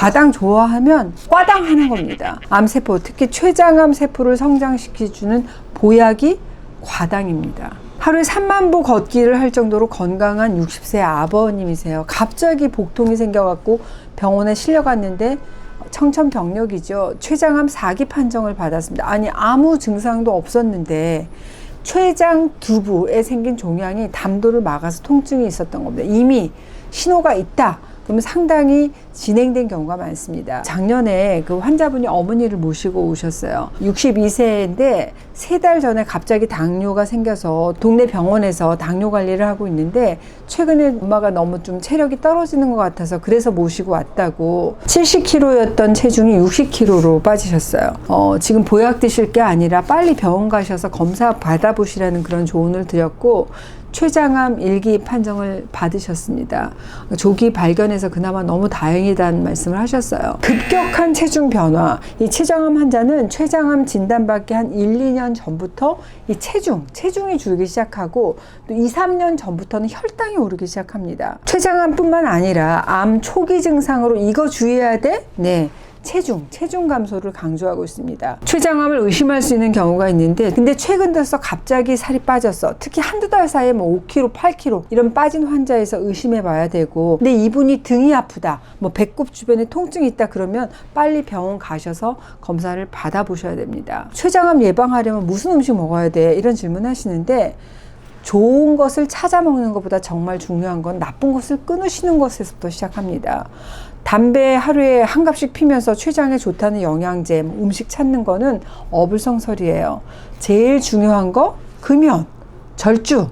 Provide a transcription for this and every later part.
과당 좋아하면 과당 하는 겁니다. 암세포, 특히 췌장암 세포를 성장시켜주는 보약이 과당입니다. 하루에 3만 보 걷기를 할 정도로 건강한 60세 아버님이세요. 갑자기 복통이 생겨갖고 병원에 실려갔는데 청천벽력이죠. 췌장암 4기 판정을 받았습니다. 아니 아무 증상도 없었는데 췌장 두부에 생긴 종양이 담도를 막아서 통증이 있었던 겁니다. 이미 신호가 있다. 그러면 상당히 진행된 경우가 많습니다. 작년에 그 환자분이 어머니를 모시고 오셨어요. 62세인데 세 달 전에 갑자기 당뇨가 생겨서 동네 병원에서 당뇨 관리를 하고 있는데 최근에 엄마가 너무 좀 체력이 떨어지는 것 같아서 그래서 모시고 왔다고 70kg였던 체중이 60kg로 빠지셨어요. 어, 지금 보약 드실 게 아니라 빨리 병원 가셔서 검사 받아보시라는 그런 조언을 드렸고 췌장암 일기 판정을 받으셨습니다. 조기 발견해서 그나마 너무 다행이 다는 말씀을 하셨어요. 급격한 체중 변화. 이 췌장암 환자는 췌장암 진단받기 한 1, 2년 전부터 이 체중, 체중이 줄기 시작하고 또 2, 3년 전부터는 혈당이 오르기 시작합니다. 췌장암뿐만 아니라 암 초기 증상으로 이거 주의해야 돼? 네. 체중, 체중 감소를 강조하고 있습니다. 췌장암을 의심할 수 있는 경우가 있는데, 근데 최근 들어서 갑자기 살이 빠졌어. 특히 한두 달 사이에 뭐 5kg, 8kg 이런 빠진 환자에서 의심해 봐야 되고, 근데 이분이 등이 아프다, 뭐 배꼽 주변에 통증이 있다 그러면 빨리 병원 가셔서 검사를 받아보셔야 됩니다. 췌장암 예방하려면 무슨 음식 먹어야 돼? 이런 질문 하시는데, 좋은 것을 찾아 먹는 것보다 정말 중요한 건 나쁜 것을 끊으시는 것에서부터 시작합니다. 담배 하루에 한 갑씩 피면서 췌장에 좋다는 영양제, 뭐 음식 찾는 거는 어불성설이에요. 제일 중요한 거 금연, 절주,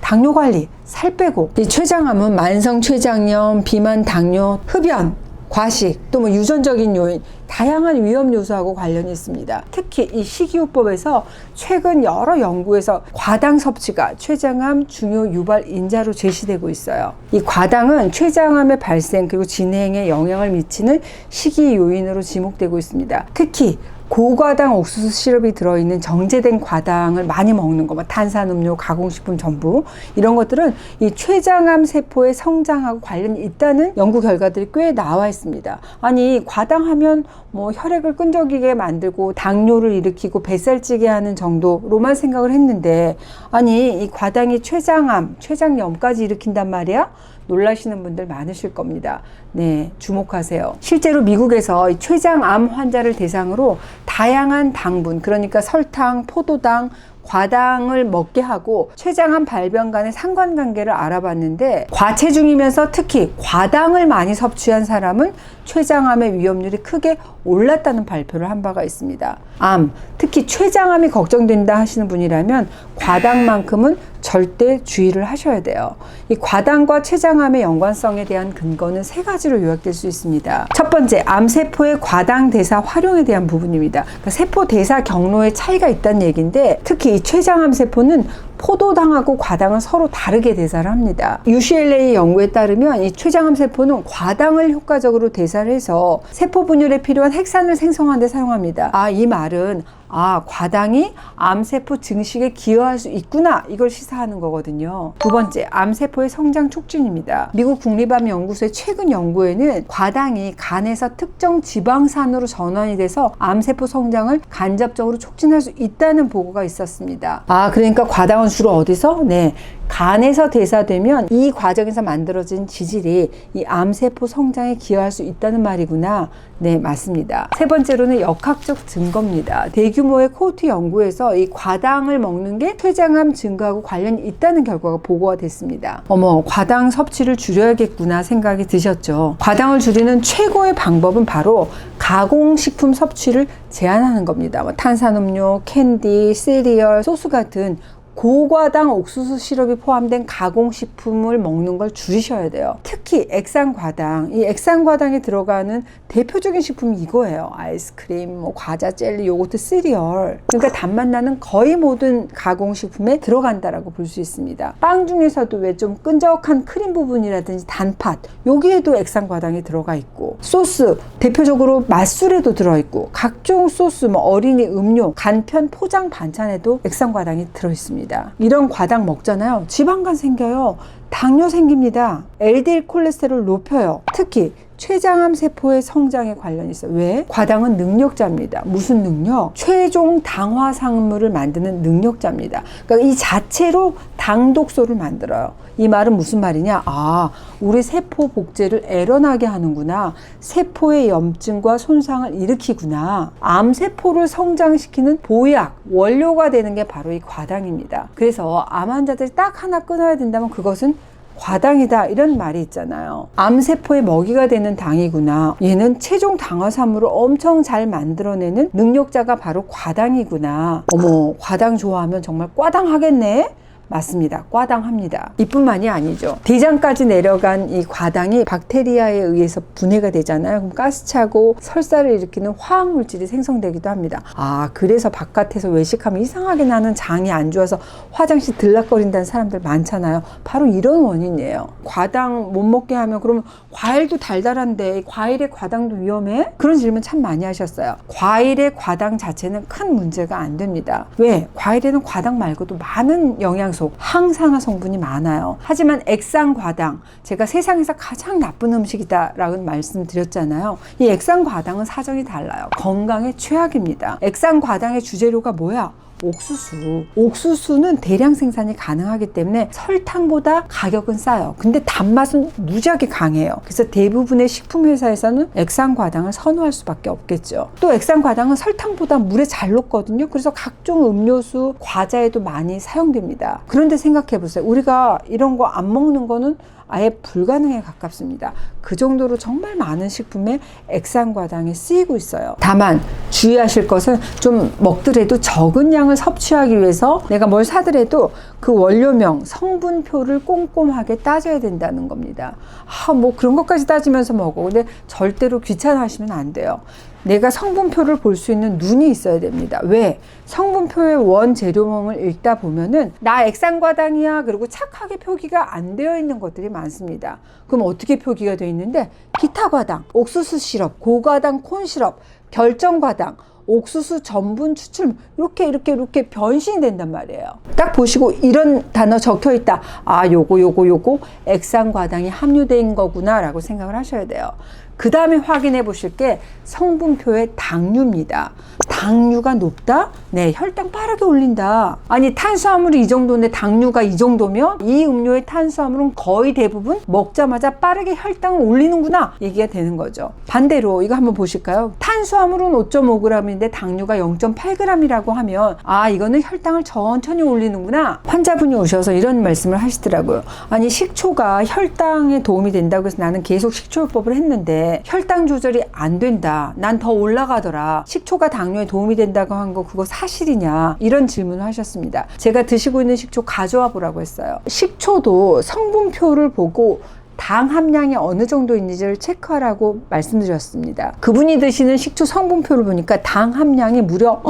당뇨 관리, 살 빼고. 이 췌장암은 만성 췌장염, 비만, 당뇨, 흡연, 과식, 또 뭐 유전적인 요인, 다양한 위험 요소하고 관련이 있습니다. 특히 이 식이요법에서 최근 여러 연구에서 과당 섭취가 췌장암 중요 유발 인자로 제시되고 있어요. 이 과당은 췌장암의 발생 그리고 진행에 영향을 미치는 식이 요인으로 지목되고 있습니다. 특히 고과당 옥수수 시럽이 들어있는 정제된 과당을 많이 먹는 거, 뭐 탄산음료, 가공식품 전부 이런 것들은 이 췌장암 세포의 성장하고 관련이 있다는 연구 결과들이 꽤 나와 있습니다. 아니 과당하면 뭐 혈액을 끈적이게 만들고 당뇨를 일으키고 뱃살찌게 하는 정도로만 생각을 했는데 아니 이 과당이 췌장암, 췌장염까지 일으킨단 말이야? 놀라시는 분들 많으실 겁니다. 네, 주목하세요. 실제로 미국에서 이 췌장암 환자를 대상으로 다양한 당분, 그러니까 설탕, 포도당, 과당을 먹게 하고 췌장암 발병 간의 상관관계를 알아봤는데 과체중이면서 특히 과당을 많이 섭취한 사람은 췌장암의 위험률이 크게 올랐다는 발표를 한 바가 있습니다. 암, 특히 췌장암이 걱정된다 하시는 분이라면 과당만큼은 절대 주의를 하셔야 돼요. 이 과당과 췌장암의 연관성에 대한 근거는 세 가지로 요약될 수 있습니다. 첫 번째, 암세포의 과당 대사 활용에 대한 부분입니다. 그러니까 세포 대사 경로에 차이가 있다는 얘기인데 특히 이 췌장암 세포는 포도당하고 과당은 서로 다르게 대사를 합니다. UCLA 연구에 따르면 이 췌장암 세포는 과당을 효과적으로 대사를 해서 세포 분열에 필요한 핵산을 생성하는 데 사용합니다. 아, 이 말은 아, 과당이 암세포 증식에 기여할 수 있구나. 이걸 시사하는 거거든요. 두 번째, 암세포의 성장 촉진입니다. 미국 국립암연구소의 최근 연구에는 과당이 간에서 특정 지방산으로 전환이 돼서 암세포 성장을 간접적으로 촉진할 수 있다는 보고가 있었습니다. 아, 그러니까 과당은 주로 어디서? 네. 간에서 대사되면 이 과정에서 만들어진 지질이 이 암세포 성장에 기여할 수 있다는 말이구나. 네, 맞습니다. 세 번째로는 역학적 증거입니다. 대규 모의 코호트 연구에서 이 과당을 먹는 게 췌장암 증가하고 관련이 있다는 결과가 보고가 됐습니다. 어머, 과당 섭취를 줄여야겠구나 생각이 드셨죠. 과당을 줄이는 최고의 방법은 바로 가공식품 섭취를 제한하는 겁니다. 뭐 탄산음료, 캔디, 시리얼, 소스 같은 고과당 옥수수 시럽이 포함된 가공식품을 먹는 걸 줄이셔야 돼요. 특히 액상과당, 이 액상과당에 들어가는 대표적인 식품이 이거예요. 아이스크림, 뭐 과자, 젤리, 요거트, 시리얼. 그러니까 단맛 나는 거의 모든 가공식품에 들어간다라고 볼 수 있습니다. 빵 중에서도 왜 좀 끈적한 크림 부분이라든지 단팥, 여기에도 액상과당이 들어가 있고, 소스, 대표적으로 맛술에도 들어있고, 각종 소스, 뭐 어린이 음료, 간편 포장 반찬에도 액상과당이 들어있습니다. 이런 과당 먹잖아요. 지방간 생겨요. 당뇨 생깁니다. LDL 콜레스테롤 높여요. 특히 췌장암 세포의 성장에 관련이 있어요. 왜? 과당은 능력자입니다. 무슨 능력? 최종 당화 상물을 만드는 능력자입니다. 그러니까 이 자체로 당 독소를 만들어요. 이 말은 무슨 말이냐? 아, 우리 세포 복제를 애런하게 하는구나. 세포의 염증과 손상을 일으키구나. 암 세포를 성장시키는 보약, 원료가 되는 게 바로 이 과당입니다. 그래서 암 환자들이 딱 하나 끊어야 된다면 그것은 과당이다 이런 말이 있잖아요. 암세포의 먹이가 되는 당이구나. 얘는 최종 당화산물을 엄청 잘 만들어내는 능력자가 바로 과당이구나. 어머, 과당 좋아하면 정말 과당하겠네. 맞습니다. 과당합니다. 이뿐만이 아니죠. 대장까지 내려간 이 과당이 박테리아에 의해서 분해가 되잖아요. 그럼 가스 차고 설사를 일으키는 화학 물질이 생성되기도 합니다. 아, 그래서 바깥에서 외식하면 이상하게 나는 장이 안 좋아서 화장실 들락거린다는 사람들 많잖아요. 바로 이런 원인이에요. 과당 못 먹게 하면 그러면 과일도 달달한데 과일에 과당도 위험해? 그런 질문 참 많이 하셨어요. 과일의 과당 자체는 큰 문제가 안 됩니다. 왜? 과일에는 과당 말고도 많은 영양소 항산화 성분이 많아요. 하지만 액상과당, 제가 세상에서 가장 나쁜 음식이다라고 말씀드렸잖아요. 이 액상과당은 사정이 달라요. 건강에 최악입니다. 액상과당의 주재료가 뭐야? 옥수수. 옥수수는 대량 생산이 가능하기 때문에 설탕보다 가격은 싸요. 근데 단맛은 무지하게 강해요. 그래서 대부분의 식품 회사에서는 액상 과당을 선호할 수밖에 없겠죠. 또 액상 과당은 설탕보다 물에 잘 녹거든요. 그래서 각종 음료수, 과자에도 많이 사용됩니다. 그런데 생각해 보세요. 우리가 이런 거 안 먹는 거는 아예 불가능에 가깝습니다. 그 정도로 정말 많은 식품에 액상과당이 쓰이고 있어요. 다만 주의하실 것은 좀 먹더라도 적은 양을 섭취하기 위해서 내가 뭘 사더라도 그 원료명, 성분표를 꼼꼼하게 따져야 된다는 겁니다. 아, 뭐 그런 것까지 따지면서 먹어. 근데 절대로 귀찮아하시면 안 돼요. 내가 성분표를 볼 수 있는 눈이 있어야 됩니다. 왜? 성분표의 원 재료명을 읽다 보면은 나 액상과당이야. 그리고 착하게 표기가 안 되어 있는 것들이 많습니다. 그럼 어떻게 표기가 되어 있는데 기타과당, 옥수수 시럽, 고과당 콘 시럽, 결정과당, 옥수수 전분 추출 이렇게 이렇게 이렇게 변신이 된단 말이에요. 딱 보시고 이런 단어 적혀 있다. 아, 요거 요거 요거 액상과당이 함유된 거구나라고 생각을 하셔야 돼요. 그 다음에 확인해 보실 게 성분표의 당류입니다. 당류가 높다? 네, 혈당 빠르게 올린다. 아니, 탄수화물이 이 정도인데 당류가 이 정도면 이 음료의 탄수화물은 거의 대부분 먹자마자 빠르게 혈당을 올리는구나. 얘기가 되는 거죠. 반대로 이거 한번 보실까요? 탄수화물은 5.5g인데 당류가 0.8g이라고 하면 아, 이거는 혈당을 천천히 올리는구나. 환자분이 오셔서 이런 말씀을 하시더라고요. 아니, 식초가 혈당에 도움이 된다고 해서 나는 계속 식초요법을 했는데 혈당 조절이 안 된다. 난 더 올라가더라. 식초가 당뇨에 도움이 된다고 한 거 그거 사실이냐? 이런 질문을 하셨습니다. 제가 드시고 있는 식초 가져와 보라고 했어요. 식초도 성분표를 보고 당 함량이 어느 정도 있는지를 체크하라고 말씀드렸습니다. 그분이 드시는 식초 성분표를 보니까 당 함량이 무려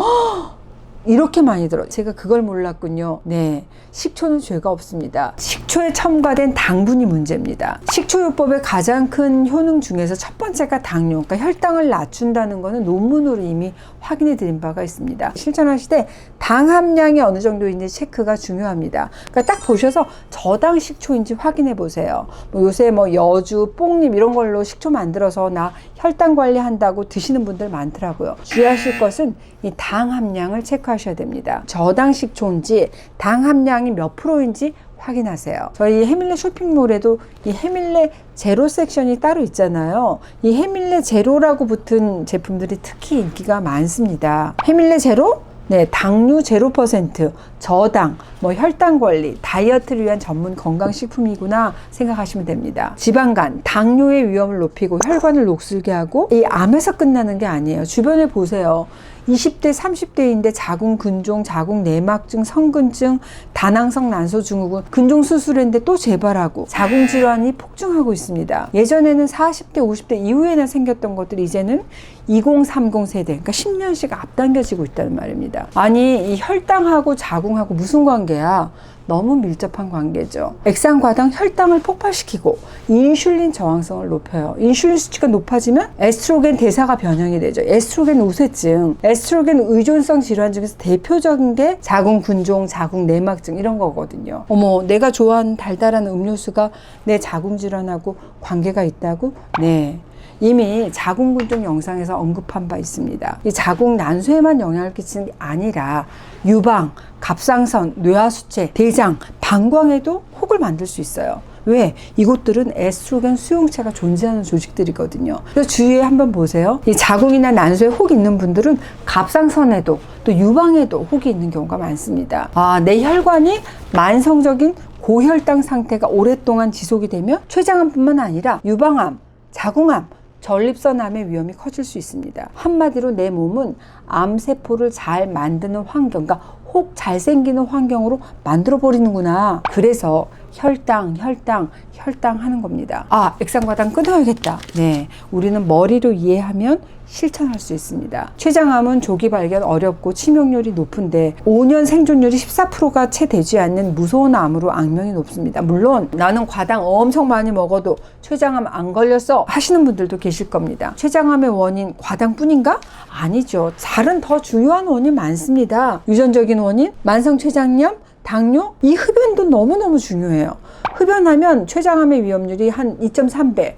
이렇게 많이 들어. 제가 그걸 몰랐군요. 네. 식초는 죄가 없습니다. 식초에 첨가된 당분이 문제입니다. 식초요법의 가장 큰 효능 중에서 첫 번째가 당뇨. 그러니까 혈당을 낮춘다는 것은 논문으로 이미 확인해 드린 바가 있습니다. 실천하시되 당 함량이 어느 정도인지 체크가 중요합니다. 그러니까 딱 보셔서 저당 식초인지 확인해 보세요. 뭐 요새 뭐 여주, 뽕잎 이런 걸로 식초 만들어서 나 혈당 관리한다고 드시는 분들 많더라고요. 주의하실 것은 이 당 함량을 체크 하셔야 됩니다. 저당 식초인지 당 함량이 몇 프로인지 확인하세요. 저희 해밀레 쇼핑몰에도 이 해밀레 제로 섹션이 따로 있잖아요. 이 해밀레 제로라고 붙은 제품들이 특히 인기가 많습니다. 해밀레 제로? 네, 당류 0%, 저당, 뭐 혈당 관리, 다이어트를 위한 전문 건강식품이구나 생각하시면 됩니다. 지방간, 당뇨의 위험을 높이고 혈관을 녹슬게 하고 이 암에서 끝나는 게 아니에요. 주변에 보세요. 20대, 30대인데 자궁 근종, 자궁 내막증, 성근증, 다낭성 난소 증후군, 근종 수술했는데 또 재발하고 자궁 질환이 폭증하고 있습니다. 예전에는 40대, 50대 이후에나 생겼던 것들이 이제는 2030 세대, 그러니까 10년씩 앞당겨지고 있다는 말입니다. 아니, 이 혈당하고 자궁하고 무슨 관계야? 너무 밀접한 관계죠. 액상과당 혈당을 폭발시키고 인슐린 저항성을 높여요. 인슐린 수치가 높아지면 에스트로겐 대사가 변형이 되죠. 에스트로겐 우세증, 에스트로겐 의존성 질환 중에서 대표적인 게 자궁 근종, 자궁 내막증 이런 거거든요. 어머, 내가 좋아하는 달달한 음료수가 내 자궁 질환하고 관계가 있다고? 네. 이미 자궁근종 영상에서 언급한 바 있습니다. 이 자궁 난소에만 영향을 끼치는 게 아니라 유방, 갑상선, 뇌하수체, 대장, 방광에도 혹을 만들 수 있어요. 왜? 이곳들은 에스트로겐 수용체가 존재하는 조직들이거든요. 그래서 주위에 한번 보세요. 이 자궁이나 난소에 혹 있는 분들은 갑상선에도 또 유방에도 혹이 있는 경우가 많습니다. 아, 내 혈관이 만성적인 고혈당 상태가 오랫동안 지속이 되면 췌장암뿐만 아니라 유방암, 자궁암, 전립선암의 위험이 커질 수 있습니다. 한마디로 내 몸은 암세포를 잘 만드는 환경, 그러니까 혹 잘 생기는 환경으로 만들어 버리는구나. 그래서 혈당, 혈당, 혈당 하는 겁니다. 아, 액상과당 끊어야겠다. 네. 우리는 머리로 이해하면 실천할 수 있습니다. 췌장암은 조기 발견 어렵고 치명률이 높은데 5년 생존율이 14%가 채 되지 않는 무서운 암으로 악명이 높습니다. 물론 나는 과당 엄청 많이 먹어도 췌장암 안 걸렸어 하시는 분들도 계실 겁니다. 췌장암의 원인 과당뿐인가? 아니죠. 다른 더 중요한 원인 많습니다. 유전적인 원인, 만성 췌장염, 당뇨, 이 흡연도 너무너무 중요해요. 흡연하면 췌장암의 위험률이 한 2.3배,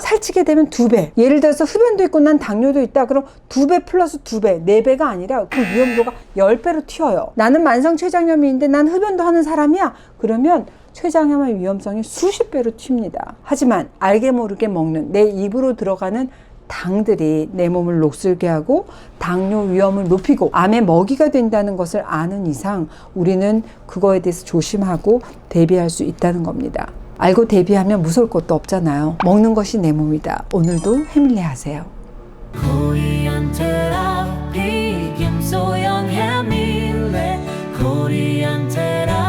살찌게 되면 두 배. 예를 들어서 흡연도 있고 난 당뇨도 있다. 그럼 두 배 플러스 두 배, 네 배가 아니라 그 위험도가 열 배로 튀어요. 나는 만성 췌장염인데 난 흡연도 하는 사람이야. 그러면 췌장염의 위험성이 수십 배로 튑니다. 하지만 알게 모르게 먹는 내 입으로 들어가는 당들이 내 몸을 녹슬게 하고 당뇨 위험을 높이고 암의 먹이가 된다는 것을 아는 이상 우리는 그거에 대해서 조심하고 대비할 수 있다는 겁니다. 알고 대비하면 무서울 것도 없잖아요. 먹는 것이 내 몸이다. 오늘도 해밀리 하세요. Korean therapy, 김소영 해밀래 Korean therapy